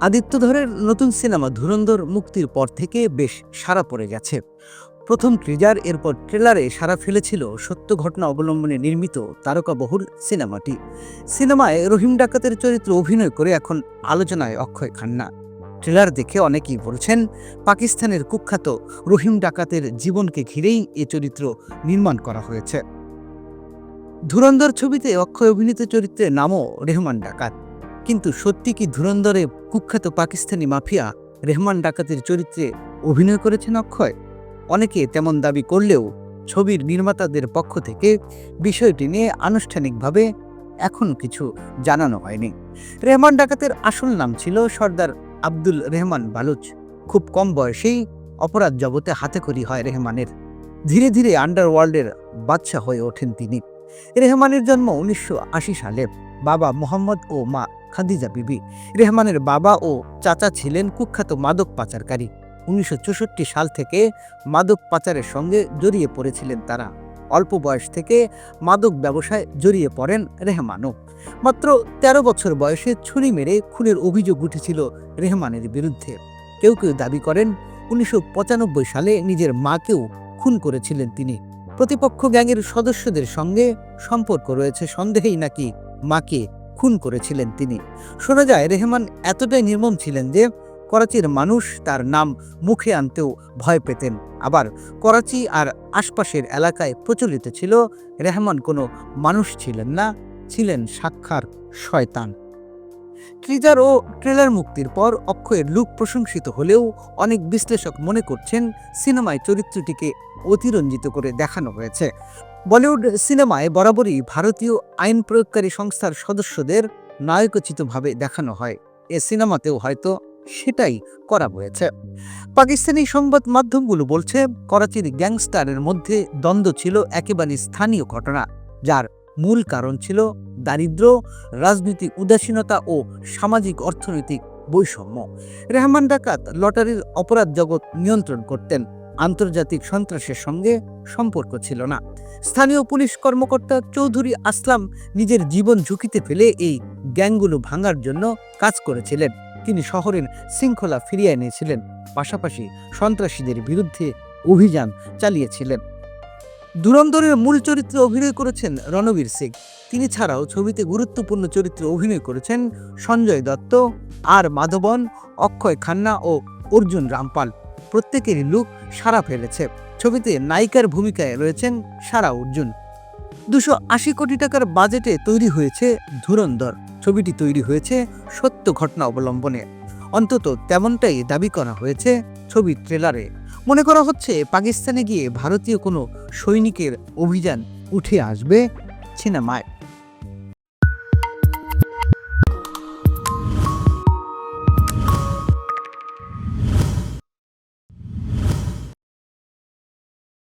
আদিত্য ধরের নতুন সিনেমা ধুরন্ধর মুক্তির পর থেকে বেশ সাড়া পড়ে গেছে। প্রথম ট্রিজার এরপর ট্রেলারে সাড়া ফেলেছিল সত্য ঘটনা অবলম্বনে নির্মিত তারকাবহুল সিনেমাটি। সিনেমায় রহিম ডাকাতের চরিত্র অভিনয় করে এখন আলোচনায় অক্ষয় খান্না। ট্রেলার দেখে অনেকেই বলছেন, পাকিস্তানের কুখ্যাত রহিম ডাকাতের জীবনকে ঘিরেই এ চরিত্র নির্মাণ করা হয়েছে। ধুরন্ধর ছবিতে অক্ষয় অভিনীত চরিত্রের নামও রেহমান ডাকাত। কিন্তু সত্যি কি ধুরন্ধরে কুখ্যাত পাকিস্তানি মাফিয়া রেহমান ডাকাতের চরিত্রে অভিনয় করেছেন অক্ষয়? অনেকে তেমন দাবি করলেও ছবির নির্মাতাদের পক্ষ থেকে বিষয়টি নিয়ে আনুষ্ঠানিকভাবে এখনও কিছু জানানো হয়নি। রেহমান ডাকাতের আসল নাম ছিল সর্দার আব্দুল রেহমান বালুচ। খুব কম বয়সেই অপরাধ জগতে হাতেখড়ি হয় রেহমানের। ধীরে ধীরে আন্ডারওয়ার্ল্ডের বাদশা হয়ে ওঠেন তিনি। রেহমানের জন্ম উনিশশো আশি সালে। বাবা মোহাম্মদ ও মা খাদিজা বিবি, রেহমানের বাবা ও চাচা ছিলেন কুখ্যাত মাদক পাচারকারী। উনিশশো চৌষট্টি সাল থেকে মাদক পাচারের সঙ্গে জড়িয়ে পড়েছিলেন তারা। অল্প বয়স থেকে মাদক ব্যবসায় জড়িয়ে পড়েন রেহমানও। মাত্র ১৩ বছর বয়সে ছুরি মেরে খুনের অভিযোগ উঠেছিল রেহমানের বিরুদ্ধে। কেউ কেউ দাবি করেন, উনিশশো পঁচানব্বই সালে নিজের মাকেও খুন করেছিলেন তিনি। প্রতিপক্ষ গ্যাংয়ের সদস্যদের সঙ্গে সম্পর্ক রয়েছে, সন্দেহেই নাকি মাকে খুন করেছিলেন তিনি। শোনা যায়, রেহমান এতটাই নির্মম ছিলেন যে করাচির মানুষ তার নাম মুখে আনতেও ভয় পেতেন। আবার করাচি আর আশপাশের এলাকায় প্রচলিত ছিল, রেহমান কোনো মানুষ ছিলেন না, ছিলেন সাক্ষার শয়তান। ট্রিজার ও ট্রেলার মুক্তির পর অক্ষয়ের লুক প্রশংসিত হলেও অনেক বিশ্লেষক মনে করছেন, সিনেমায় চরিত্রটিকে অতিরঞ্জিত করে দেখানো হয়েছে। বলিউড সিনেমায় বরাবরই ভারতীয় আইন প্রয়োগকারী সংস্থার সদস্যদের নায়কোচিতভাবে দেখানো হয়। এ সিনেমাতেও হয়তো সেটাই করা হয়েছে। পাকিস্তানি সংবাদ মাধ্যমগুলো বলছে, করাচির গ্যাংস্টারের মধ্যে দ্বন্দ্ব ছিল একেবারে স্থানীয় ঘটনা, যার মূল কারণ ছিল দারিদ্র রাজনৈতিক উদাসীনতা ও সামাজিক অর্থনৈতিক বৈষম্য। রেহমান ডাকাত লটারির অপরাধ জগৎ নিয়ন্ত্রণ করতেন। আন্তর্জাতিক সন্ত্রাসের সঙ্গে সম্পর্ক ছিল না। স্থানীয় পুলিশ কর্মকর্তা চৌধুরী আসলাম নিজের জীবন ঝুঁকিতে ফেলে এই গ্যাংগুলো ভাঙার জন্য কাজ করেছিলেন। তিনি শহরের শৃঙ্খলা ফিরিয়ে এনেছিলেন, পাশাপাশি সন্ত্রাসীদের বিরুদ্ধে অভিযান চালিয়েছিলেন। ধুরন্ধরের মূল চরিত্রে অভিনয় করেছেন রণবীর সিং। তিনি ছাড়াও ছবিতে গুরুত্বপূর্ণ চরিত্রে অভিনয় করেছেন সঞ্জয় দত্ত, আর মাধবন, অক্ষয় খান্না ও অর্জুন রামপাল। প্রত্যেকেরই লুক সারা ফেলেছে। ছবিতে নায়িকার ভূমিকায় রয়েছেন সারা অর্জুন। দুশো আশি কোটি টাকার বাজেটে তৈরি হয়েছে ধুরন্ধর। ছবিটি তৈরি হয়েছে সত্য ঘটনা অবলম্বনে। অন্তত তেমনটাই দাবি করা হয়েছে ছবির ট্রেলারে। মনে করা হচ্ছে পাকিস্তানে গিয়ে ভারতীয় কোনো সৈনিকের অভিযান উঠে আসবে সিনেমায়।